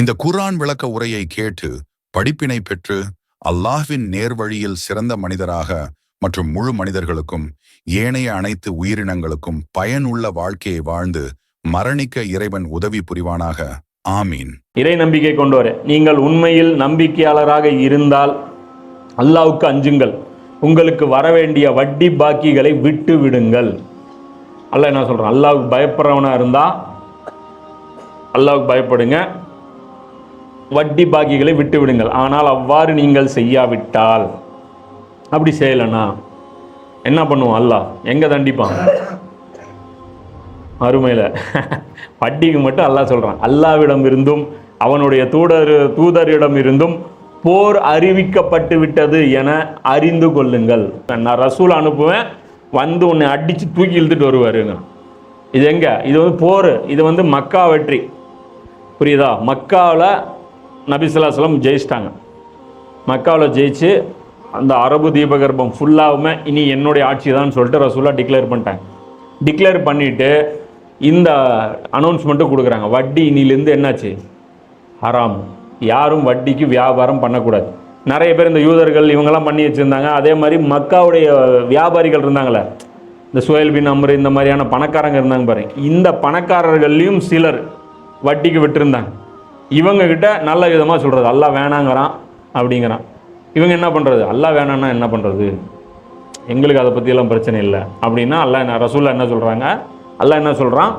இந்த குர்ஆன் விளக்க உரையை கேட்டு படிப்பினை பெற்று அல்லாஹ்வின் நேர்வழியில் சிறந்த மனிதராக மற்றும் முழு மனிதர்களுக்கும் ஏனைய அனைத்து உயிரினங்களுக்கும் பயனுள்ள வாழ்க்கையை வாழ்ந்து மரணிக்க இறைவன் உதவி புரிவானாக. ஆமீன். இறை நம்பிக்கை கொண்டவரே நீங்கள் உண்மையில் நம்பிக்கையாளராக இருந்தால் அல்லாவுக்கு அஞ்சுங்கள். உங்களுக்கு வரவேண்டிய வட்டி பாக்கிகளை விட்டு விடுங்கள். அல்ல என்ன சொல்றேன்? அல்லாவுக்கு பயப்படுறவனா இருந்தா அல்லாவுக்கு பயப்படுங்க. வட்டி பாக்கிகளை விட்டு விடுங்கள் ஆனால் அவ்வாறு நீங்கள் செய்யாவிட்டால் அப்படி செய்யலைன்னா என்ன பண்ணுவோம்? அல்லாஹ் எங்கே தண்டிப்பான்? அருமையில். வட்டிக்கு மட்டும் அல்லாஹ் சொல்கிறான் அல்லாவிடம் இருந்தும் அவனுடைய தூதர் தூதரிடம் இருந்தும் போர் அறிவிக்கப்பட்டு விட்டது என அறிந்து கொள்ளுங்கள். நான் ரசூல் அனுப்புவேன் வந்து உன்னை அடித்து தூக்கி இழுத்துட்டு வருவாருங்க. இது எங்க? இது வந்து போர். இது வந்து மக்கா வெற்றி. புரியுதா? மக்காவில் நபிசுல்லாஸ்லம் ஜெயிச்சிட்டாங்க. மக்காவில் ஜெயிச்சு அந்த அரபு தீபகற்பம் ஃபுல்லாகுமே இனி என்னுடைய ஆட்சி தான் சொல்லிட்டு ரசூலா டிக்ளேர் பண்ணிட்டாங்க. டிக்ளேர் பண்ணிவிட்டு இந்த அனௌன்ஸ்மெண்ட்டும் கொடுக்குறாங்க. வட்டி இனிலேருந்து என்னாச்சு? ஹராம். யாரும் வட்டிக்கு வியாபாரம் பண்ணக்கூடாது. நிறைய பேர் இந்த யூதர்கள் இவங்கெல்லாம் பண்ணி வச்சுருந்தாங்க. அதே மாதிரி மக்காவுடைய வியாபாரிகள் இருந்தாங்களே இந்த சுயல் பின் அம்ரு இந்த மாதிரியான பணக்காரங்க இருந்தாங்க பாருங்க. இந்த பணக்காரர்கள்லேயும் சிலர் வட்டிக்கு விட்டுருந்தாங்க. இவங்க கிட்ட நல்ல விதமாக சொல்கிறது அல்லா வேணாங்கிறான் அப்படிங்கிறான். இவங்க என்ன பண்ணுறது அல்லா வேணான்னா என்ன பண்ணுறது எங்களுக்கு அதை பற்றியெல்லாம் பிரச்சனை இல்லை. அப்படின்னா அல்லா என்ன ரசூலில் என்ன சொல்கிறாங்க அல்லா என்ன சொல்கிறான்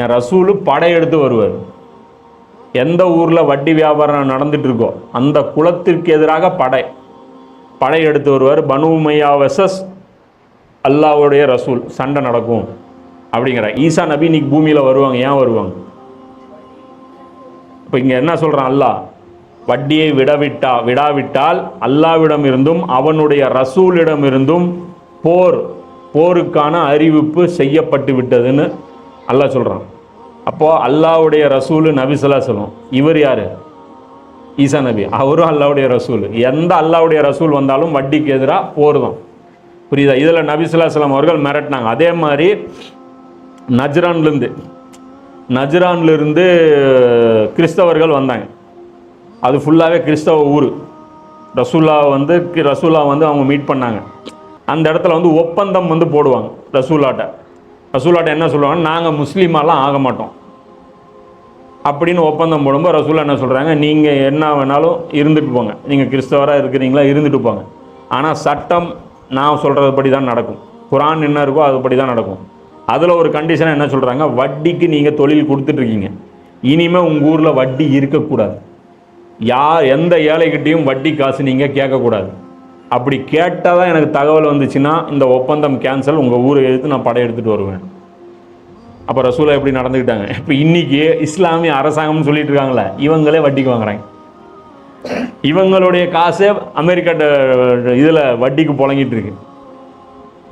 என் ரசூலு படையெடுத்து வருவார். எந்த ஊரில் வட்டி வியாபாரம் நடந்துட்டு இருக்கோ அந்த குலத்திற்கு எதிராக படை. படை எடுத்து வருவார். பனு உமையா வெசஸ் அல்லாவுடைய ரசூல். சண்டை நடக்கும். அப்படிங்கிற ஈசா நபி இன்னைக்கு பூமியில் வருவாங்க. ஏன் வருவாங்க? இப்போ இங்கே என்ன சொல்கிறான் அல்லாஹ்? வட்டியை விடவிட்டா விடாவிட்டால் அல்லாவிடம் இருந்தும் அவனுடைய ரசூலிடம் இருந்தும் போர் போருக்கான அறிவிப்பு செய்யப்பட்டு விட்டதுன்னு அல்லாஹ் சொல்கிறான் அப்போது அல்லாவுடைய ரசூலு நபி சொல்லும் இவர் யார்? ஈசா நபி. அவரும் அல்லாவுடைய ரசூல். எந்த அல்லாவுடைய ரசூல் வந்தாலும் வட்டிக்கு எதிராக போர் தான். புரியுதா? இதில் நபி அவர்கள் மிரட்டினாங்க. அதே மாதிரி நஜ்ரான்லேருந்து நஜ்ரான்லேருந்து கிறிஸ்தவர்கள் வந்தாங்க. அது ஃபுல்லாகவே கிறிஸ்தவ ஊர். ரசூல்லா வந்து ரசூல்லா வந்து அவங்க மீட் பண்ணாங்க. அந்த இடத்துல வந்து ஒப்பந்தம் வந்து போடுவாங்க ரசூலாட்ட ரசூலாட்ட என்ன சொல்லுவாங்க நாங்கள் முஸ்லீமாலாம் ஆக மாட்டோம். அப்படின்னு ஒப்பந்தம் போடும்போது ரசூலா என்ன சொல்கிறாங்க நீங்கள் என்ன வேணாலும் இருந்துட்டு போங்க. நீங்கள் கிறிஸ்தவராக இருக்கிறீங்களா இருந்துட்டு போங்க. ஆனால் சட்டம் நான் சொல்கிறதுபடி தான் நடக்கும். குரான் என்ன இருக்கோ அதுபடி தான் நடக்கும். அதில் ஒரு கண்டிஷனாக என்ன சொல்கிறாங்க வட்டிக்கு நீங்கள் தொழில் கொடுத்துட்ருக்கீங்க இனிமேல் உங்கள் ஊரில் வட்டி இருக்கக்கூடாது. யார் எந்த ஏழைகிட்டையும் வட்டி காசு நீங்கள் கேட்கக்கூடாது. அப்படி கேட்டால் தான் எனக்கு தகவல் வந்துச்சுன்னா இந்த ஒப்பந்தம் கேன்சல் உங்கள் ஊரை எடுத்து நான் படையெடுத்துட்டு வருவேன். அப்போ ரசூலா எப்படி நடந்துக்கிட்டாங்க? இப்போ இன்றைக்கி இஸ்லாமிய அரசாங்கம்னு சொல்லிட்டு இருக்காங்களே இவங்களே வட்டிக்கு வாங்குறாங்க. இவங்களுடைய காசே அமெரிக்கா இதில் வட்டிக்கு புழங்கிட்டு இருக்கு.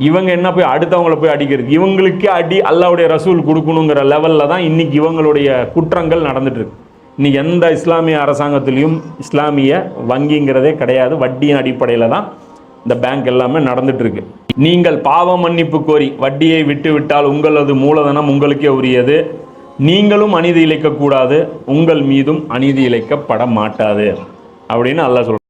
இவங்க என்ன போய் அடுத்தவங்கள போய் அடிக்கிறது? இவங்களுக்கே அடி அல்லாவுடைய ரசூல் கொடுக்கணுங்கிற லெவலில் தான் இன்னைக்கு இவங்களுடைய குற்றங்கள் நடந்துட்டு இருக்கு. இன்னைக்கு எந்த இஸ்லாமிய அரசாங்கத்திலையும் இஸ்லாமிய வங்கிங்கிறதே கிடையாது. வட்டியின் அடிப்படையில் தான் இந்த பேங்க் எல்லாமே நடந்துட்டு இருக்கு. நீங்கள் பாவ மன்னிப்பு கோரி வட்டியை விட்டுவிட்டால் உங்களது மூலதனம் உங்களுக்கே உரியது. நீங்களும் அநீதி இழைக்கக்கூடாது. உங்கள் மீதும் அநீதி இழைக்கப்பட மாட்டாது. அப்படின்னு அல்ல சொல்றான்